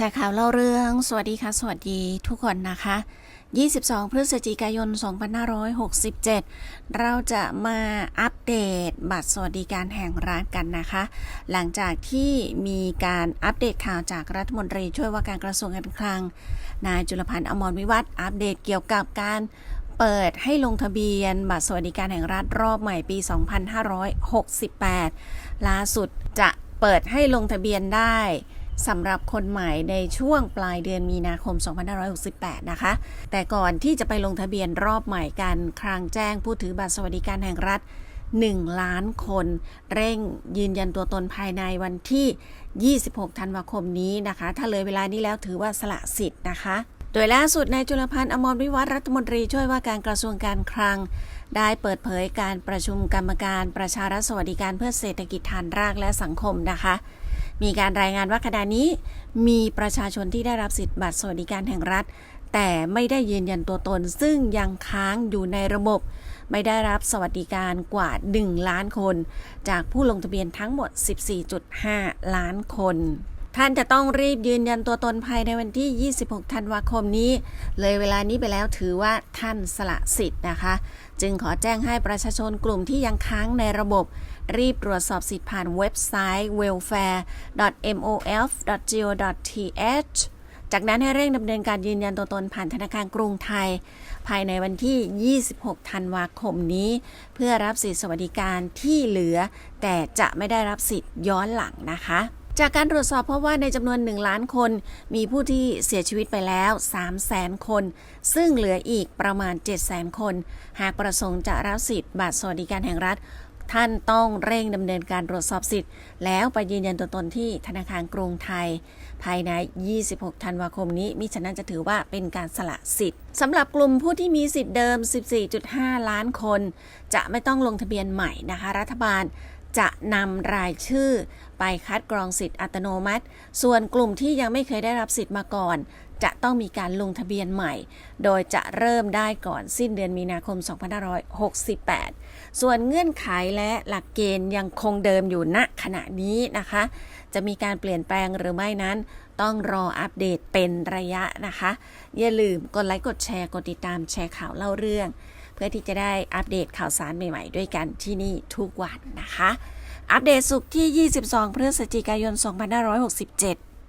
แชร์ข่าวเล่าเรื่อง สวัสดีค่ะ สวัสดีทุกคนนะคะ 22 พฤศจิกายน 2567 เราจะมาอัปเดตบัตรสวัสดิการแห่งรัฐกันนะคะ หลังจากที่มีการอัปเดตข่าวจากรัฐมนตรีช่วยว่าการกระทรวงการคลัง นายจุลพันธ์อมรวิวัฒน์อัปเดตเกี่ยวกับการเปิดให้ลงทะเบียนบัตรสวัสดิการแห่งรัฐรอบใหม่ปี 2568 ล่าสุดจะเปิดให้ลงทะเบียนได้ สำหรับคนใหม่ในช่วงปลายเดือนมีนาคม 2568 นะคะ แต่ก่อนที่จะไปลงทะเบียนรอบใหม่กันคลังแจ้งผู้ถือบัตรสวัสดิการแห่งรัฐ 1 ล้านคน เร่งยืนยันตัวตนภายในวันที่ 26 ธันวาคมนี้นะคะ ถ้าเลยเวลานี้แล้วถือว่าสละสิทธิ์นะคะ โดยล่าสุดนายจุลพันธ์อมรวิวัฒรัฐมนตรีช่วยว่าการกระทรวงการคลังได้เปิดเผยการประชุมกรรมการประชารัฐสวัสดิการเพื่อเศรษฐกิจฐานรากและสังคมนะคะ มีการรายงานว่าขณะนี้ มีประชาชนที่ได้รับสิทธิบัตรสวัสดิการแห่งรัฐ แต่ไม่ได้ยืนยันตัวตน ซึ่งยังค้างอยู่ในระบบ ไม่ได้รับสวัสดิการกว่า 1 ล้านคน จากผู้ลงทะเบียนทั้งหมด 14.5 ล้านคน ท่านจะต้องรีบยืนยันตัวตนภายในวันที่ 26 ธันวาคมนี้ เลยเวลานี้ไปแล้วถือว่าท่านสละสิทธิ์นะคะ จึงขอแจ้งให้ประชาชนกลุ่มที่ยังค้างในระบบ รีบตรวจสอบสิทธิ์ผ่านเว็บไซต์ welfare.mof.go.th จากนั้นให้เร่งดำเนินการยืนยันตัวตนผ่านธนาคารกรุงไทย ภายในวันที่ 26 ธันวาคมนี้ เพื่อรับสิทธิสวัสดิการที่เหลือ แต่จะไม่ได้รับสิทธิ์ย้อนหลังนะคะ จากการตรวจสอบเพราะว่าในจำนวน 1 ล้านคน มีผู้ที่เสียชีวิตไปแล้ว 3 0 0แสนคน ซึ่งเหลืออีกประมาณ 7 0 0แสนคน หากประสงค์จะรับสิทธิ์บัตรสวัสดิการแห่งรัฐ ท่านต้องเร่งดำเนินการตรวจสอบสิทธิ์ แล้วไปยืนยันตัวตนที่ธนาคารกรุงไทย ภายใน 26 ธันวาคมนี้มิฉะนั้นจะถือว่าเป็นการสละสิทธิ์สำหรับกลุ่มผู้ที่มีสิทธิ์เดิม 14.5 ล้านคน จะไม่ต้องลงทะเบียนใหม่นะคะ รัฐบาล จะนำรายชื่อไปคัดกรองสิทธิ์อัตโนมัติ ส่วนกลุ่มที่ยังไม่เคยได้รับสิทธิ์มาก่อน จะต้องมีการลงทะเบียนใหม่ โดยจะเริ่มได้ก่อนสิ้นเดือนมีนาคม 2568 ส่วนเงื่อนไขและหลักเกณฑ์ยังคงเดิมอยู่ณขณะนี้นะคะ จะมีการเปลี่ยนแปลงหรือไม่นั้น ต้องรออัปเดตเป็นระยะนะคะ อย่าลืมกดไลค์กดแชร์กดติดตามแชร์ข่าวเล่าเรื่อง เพื่อที่จะได้อัปเดตข่าวสารใหม่ๆ ด้วยกันที่นี่ทุกวันนะคะ อัปเดตสุขที่ 22 พฤศจิกายน 2567